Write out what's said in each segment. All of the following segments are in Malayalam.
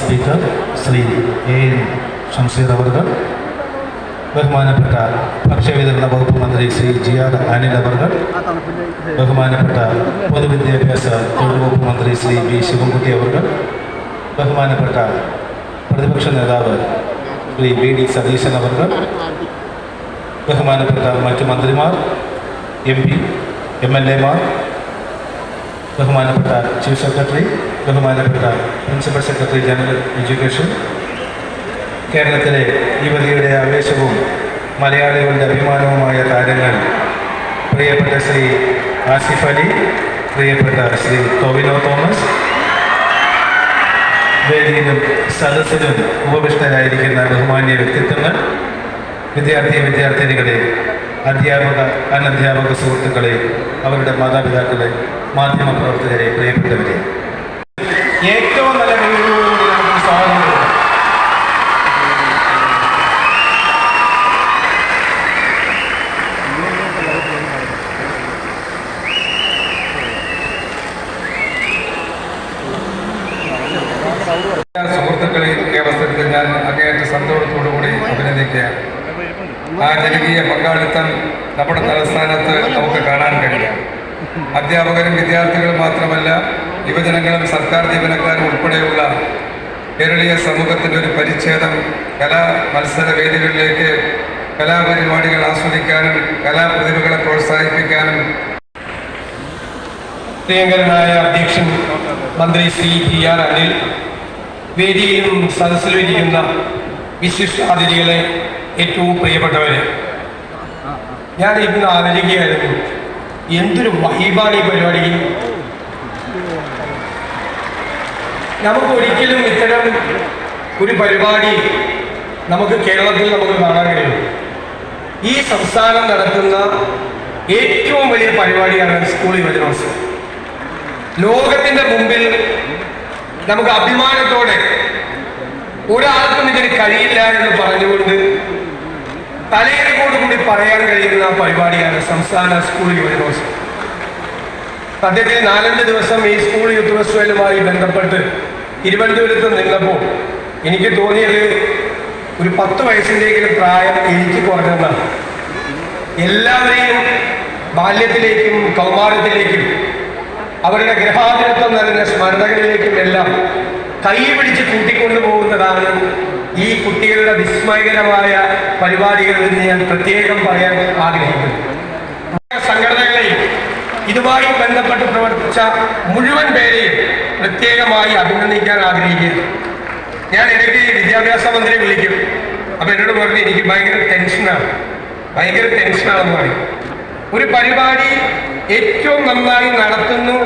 Speaker Shri A N Shamseer അവർ ബഹുമാനപ്പെട്ട ഭക്ഷ്യവിതരണ വകുപ്പ് മന്ത്രി ശ്രീ ജി ആർ അനിൽ അവർ ബഹുമാനപ്പെട്ട പൊതുവിദ്യാഭ്യാസ തൊഴിൽ വകുപ്പ് മന്ത്രി ശ്രീ വി ശിവൻകുട്ടി അവർ ബഹുമാനപ്പെട്ട പ്രതിപക്ഷ നേതാവ് ശ്രീ വി ഡി സതീശൻ അവർ ബഹുമാനപ്പെട്ട മറ്റ് മന്ത്രിമാർ എം പി എം എൽ എമാർ ബഹുമാനപ്പെട്ട ചീഫ് സെക്രട്ടറി ബഹുമാനപ്പെട്ട പ്രിൻസിപ്പൽ സെക്രട്ടറി ജനറൽ എഡ്യൂക്കേഷൻ കേരളത്തിലെ യുവതിയുടെ ആവേശവും മലയാളികളുടെ അഭിമാനവുമായ താരങ്ങൾ പ്രിയപ്പെട്ട ശ്രീ ആസിഫ് അലി പ്രിയപ്പെട്ട ശ്രീ ടോവിനോ തോമസ് വേദിയിലും സദസ്സിലും ഉപവിഷ്ടരായിരിക്കുന്ന ബഹുമാന്യ വ്യക്തിത്വങ്ങൾ വിദ്യാർത്ഥി വിദ്യാർത്ഥിനികളെ അധ്യാപക അനധ്യാപക സുഹൃത്തുക്കളെ അവരുടെ മാതാപിതാക്കളെ മാധ്യമ പ്രവർത്തകരെ പ്രിയപ്പെട്ടവരെ ഏറ്റവും നല്ല കഴിവുകളോടുകൂടി നമുക്ക് സ്വാഗതം സുഹൃത്തുക്കളെ ഈ അവസരത്തിൽ ഞാൻ അങ്ങേയറ്റ സന്തോഷത്തോടുകൂടി അഭിനന്ദിക്കുകയാണ് ആ ജനകീയ പങ്കാളിത്തം നമ്മുടെ തലസ്ഥാനത്ത് നമുക്ക് കാണാൻ കഴിയാം അധ്യാപകരും വിദ്യാർത്ഥികളും മാത്രമല്ല യുവജനങ്ങളും സർക്കാർ ജീവനക്കാരും ഉൾപ്പെടെയുള്ള കേരളീയ സമൂഹത്തിന്റെ ഒരു പരിച്ഛേദം കലാ മത്സര വേദികളിലേക്ക് കലാപരിപാടികൾ ആസ്വദിക്കാനും കലാപ്രതിഭകളെ പ്രോത്സാഹിപ്പിക്കാനും പ്രിയങ്കരനായ അധ്യക്ഷൻ മന്ത്രി ശ്രീ പി ആർ അനിൽ വേദിയിലും സദസ്സിലിരിക്കുന്ന വിശിഷ്ട വിശിഷ്ടാതിഥികളെ ഏറ്റവും പ്രിയപ്പെട്ടവരെ. ഞാൻ ഇന്ന് ആലോചിക്കുകയായിരുന്നു എന്തൊരു വൈബാണ് ഈ പരിപാടി നമുക്ക് ഒരിക്കലും ഇത്തരം ഒരു പരിപാടി നമുക്ക് കേരളത്തിൽ നമുക്ക് കാണാൻ കഴിയും ഈ സംസ്ഥാനം നടത്തുന്ന ഏറ്റവും വലിയ പരിപാടിയാണ് സ്കൂൾ യുവജനോത്സവം. ലോകത്തിന്റെ മുമ്പിൽ നമുക്ക് അഭിമാനത്തോടെ ഒരാൾക്കും ഇതിന് കഴിയില്ല എന്ന് പറഞ്ഞുകൊണ്ട് തലയെടുപ്പോട് കൂടി പറയാൻ കഴിയുന്ന പരിപാടിയാണ് സംസ്ഥാന സ്കൂൾ യുവജനോത്സവം. സത്യത്തിൽ നാലഞ്ച് ദിവസം ഈ സ്കൂൾ യൂത്ത് ഫെസ്റ്റിവലുമായി ബന്ധപ്പെട്ട് തിരുവനന്തപുരത്ത് നിന്നപ്പോൾ എനിക്ക് തോന്നിയത് ഒരു പത്ത് വയസ്സിന്റെയെങ്കിലും പ്രായം എനിക്ക് കുറഞ്ഞതാണ്. എല്ലാവരെയും ബാല്യത്തിലേക്കും കൗമാരത്തിലേക്കും അവരുടെ ഗ്രഹാതിരത്വം നൽകുന്ന സ്മരണകളിലേക്കും എല്ലാം കൈ പിടിച്ച് കൂട്ടിക്കൊണ്ടു പോകുന്നതാണ് ഈ കുട്ടികളുടെ വിസ്മയകരമായ പരിപാടികളിൽ ഞാൻ പ്രത്യേകം പറയാൻ ആഗ്രഹിക്കുന്നു. സംഘടനകളെയും ഇതുമായി ബന്ധപ്പെട്ട് പ്രവർത്തിച്ച മുഴുവൻ പേരെയും പ്രത്യേകമായി അഭിനന്ദിക്കാൻ ആഗ്രഹിക്കുന്നു. ഞാൻ ഇടയ്ക്ക് വിദ്യാഭ്യാസ മന്ത്രി വിളിക്കും. അപ്പൊ എന്നോട് പറഞ്ഞു എനിക്ക് ഭയങ്കര ടെൻഷനാണ് ഭയങ്കര ടെൻഷനാണെന്ന് പറയും. ഒരു പരിപാടി ഏറ്റവും നന്നായി നടത്തുന്നു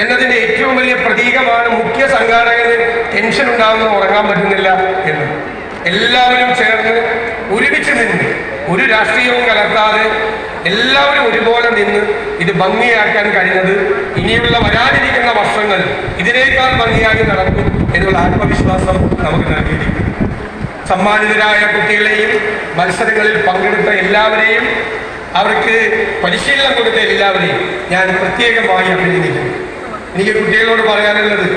എന്നതിന്റെ ഏറ്റവും വലിയ പ്രതീകമാണ് മുഖ്യ സംഘാടകന് ടെൻഷൻ ഉണ്ടാകുന്ന ഉറങ്ങാൻ പറ്റുന്നില്ല എന്ന്. എല്ലാവരും ചേർന്ന് ഒരുമിച്ച് നിന്ന് ഒരു രാഷ്ട്രീയവും കലർത്താതെ എല്ലാവരും ഒരുപോലെ നിന്ന് ഇത് ഭംഗിയാക്കാൻ കഴിഞ്ഞത് ഇനിയുള്ള വരാനിരിക്കുന്ന വർഷങ്ങൾ ഇതിനേക്കാൾ ഭംഗിയായി നടക്കും എന്നുള്ള ആത്മവിശ്വാസം നമുക്ക് നൽകിയിരിക്കുന്നു. സമ്മാനിതരായ കുട്ടികളെയും മത്സരങ്ങളിൽ പങ്കെടുത്ത എല്ലാവരെയും അവർക്ക് പരിശീലനം കൊടുത്ത എല്ലാവരെയും ഞാൻ പ്രത്യേകമായി അഭിനന്ദിക്കുന്നു. എനിക്ക് കുട്ടികളോട് പറയാനുള്ളത്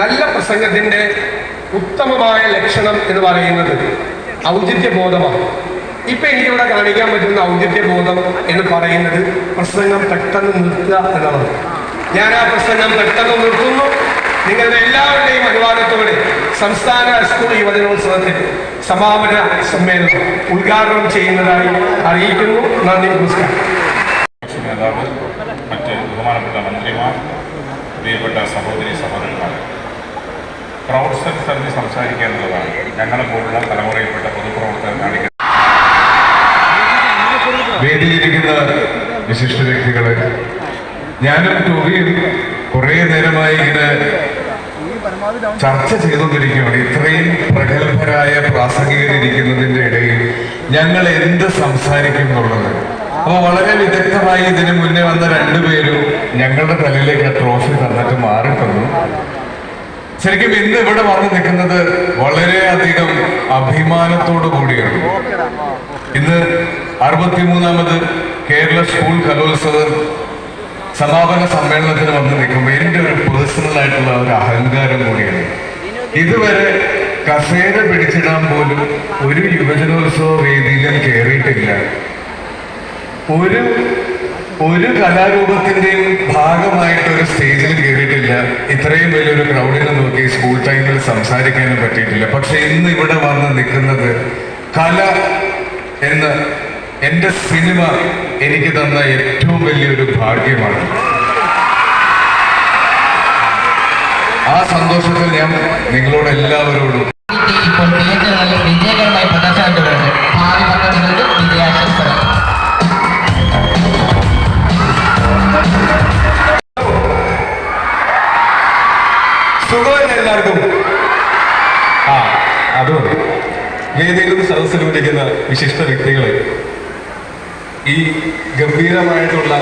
നല്ല പ്രസംഗത്തിന്റെ ഉത്തമമായ ലക്ഷണം എന്ന് പറയുന്നത് ഔചിത്യബോധമാണ്. ഇപ്പൊ എനിക്കിവിടെ കാണിക്കാൻ പറ്റുന്ന ഔചിത്യബോധം എന്ന് പറയുന്നത് പ്രസംഗം പെട്ടെന്ന് നിർത്തുക എന്നുള്ളത് ഞാൻ ആ പ്രസംഗം പെട്ടെന്ന് നിർത്തുന്നു. നിങ്ങളുടെ എല്ലാവരുടെയും അനുവാദത്തോടെ സംസ്ഥാന സ്കൂൾ യുവജനോത്സവത്തിൽ സമാപന സമ്മേളനം ഉദ്ഘാടനം ചെയ്യുന്നതായി അറിയിക്കുന്നു. നന്ദി നമസ്കാരം. നേതാവ് മറ്റ് ബഹുമാനപ്പെട്ട മന്ത്രിമാർ പ്രിയപ്പെട്ട സഹോദരി സഹോദരന്മാർ പ്രൗഢ സെൻസ് അറിഞ്ഞ് സംസാരിക്കുക എന്നുള്ളതാണ് ഞങ്ങളെ പോലുള്ള തലമുറയിൽപ്പെട്ട പൊതുപ്രവർത്തകർ കാണിക്കുന്നത് വിശിഷ്ട വ്യക്തികളെ. ഞാനും ടോവിയും കുറെ നേരമായി ഇങ്ങനെ ചർച്ച ചെയ്തുകൊണ്ടിരിക്കുകയാണ്. ഇത്രയും പ്രഗത്ഭരായ പ്രാസംഗികരിക്കുന്നതിന്റെ ഇടയിൽ ഞങ്ങൾ എന്ത് സംസാരിക്കും എന്നുള്ളത്. അപ്പൊ വളരെ വിദഗ്ധമായി ഇതിനു മുന്നേ വന്ന രണ്ടുപേരും ഞങ്ങളുടെ തലയിലേക്ക് ആ ട്രോഫി തന്നിട്ട് മാറി ശരിക്കും ഇന്ന് ഇവിടെ വന്ന് നിൽക്കുന്നത് വളരെയധികം അഭിമാനത്തോടു കൂടിയാണ്. ഇന്ന് അറുപത്തിമൂന്നാമത് കേരള സ്കൂൾ കലോത്സവ സമാപന സമ്മേളനത്തിന് വന്ന് നിൽക്കുമ്പോൾ എന്റെ ഒരു പേഴ്സണൽ ആയിട്ടുള്ള ഒരു അഹങ്കാരം കൂടിയാണ്. ഇതുവരെ കസേര പിടിച്ചിടാൻ പോലും ഒരു യുവജനോത്സവ വേദിയിൽ ഞാൻ കയറിയിട്ടില്ല ഒരു ഒരു കലാരൂപത്തിന്റെയും ഭാഗമായിട്ട് ഒരു സ്റ്റേജിൽ കയറിയിട്ടില്ല ഇത്രയും വലിയൊരു ക്രൗഡിനെ നോക്കി സ്കൂൾ ടൈമിൽ സംസാരിക്കാനും പറ്റിയിട്ടില്ല. പക്ഷെ ഇന്ന് ഇവിടെ വന്ന് നിൽക്കുന്നത് കല എന്ന് എന്റെ സിനിമ എനിക്ക് തന്ന ഏറ്റവും വലിയൊരു ഭാഗ്യമാണ്. ആ സന്തോഷത്തിൽ ഞാൻ നിങ്ങളോട് എല്ലാവരോടും ഇപ്പോൾ പദ്ധതികൾക്ക് വിജയാശംസകൾ സുഖമല്ല എല്ലാവർക്കും. ആ അതും. വേദിയിലും സദസ്സിലും ഇരിക്കുന്ന വിശിഷ്ട വ്യക്തികളെ ഈ ഗംഭീരമായിട്ടുള്ള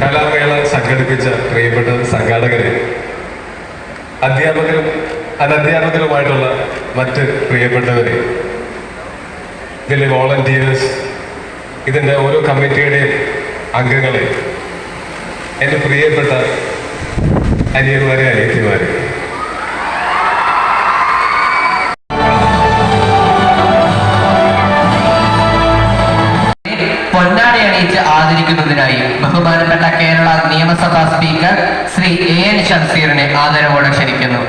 കലാമേള സംഘടിപ്പിച്ച പ്രിയപ്പെട്ട സംഘാടകരെ അധ്യാപകരും അനധ്യാപകരുമായിട്ടുള്ള മറ്റ് പ്രിയപ്പെട്ടവരെ ഇതിലെ വോളണ്ടിയേഴ്സ് ഇതിന്റെ ഓരോ കമ്മിറ്റിയുടെയും അംഗങ്ങളെ എന്റെ പ്രിയപ്പെട്ട അനിയന്മാരെ അനിയത്തിമാരെ ആദരിക്കുന്നതിനായി ബഹുമാനപ്പെട്ട കേരള നിയമസഭാ സ്പീക്കർ ശ്രീ എ എൻ ഷംസീറിനെ ആദരവോടെ ക്ഷണിക്കുന്നു.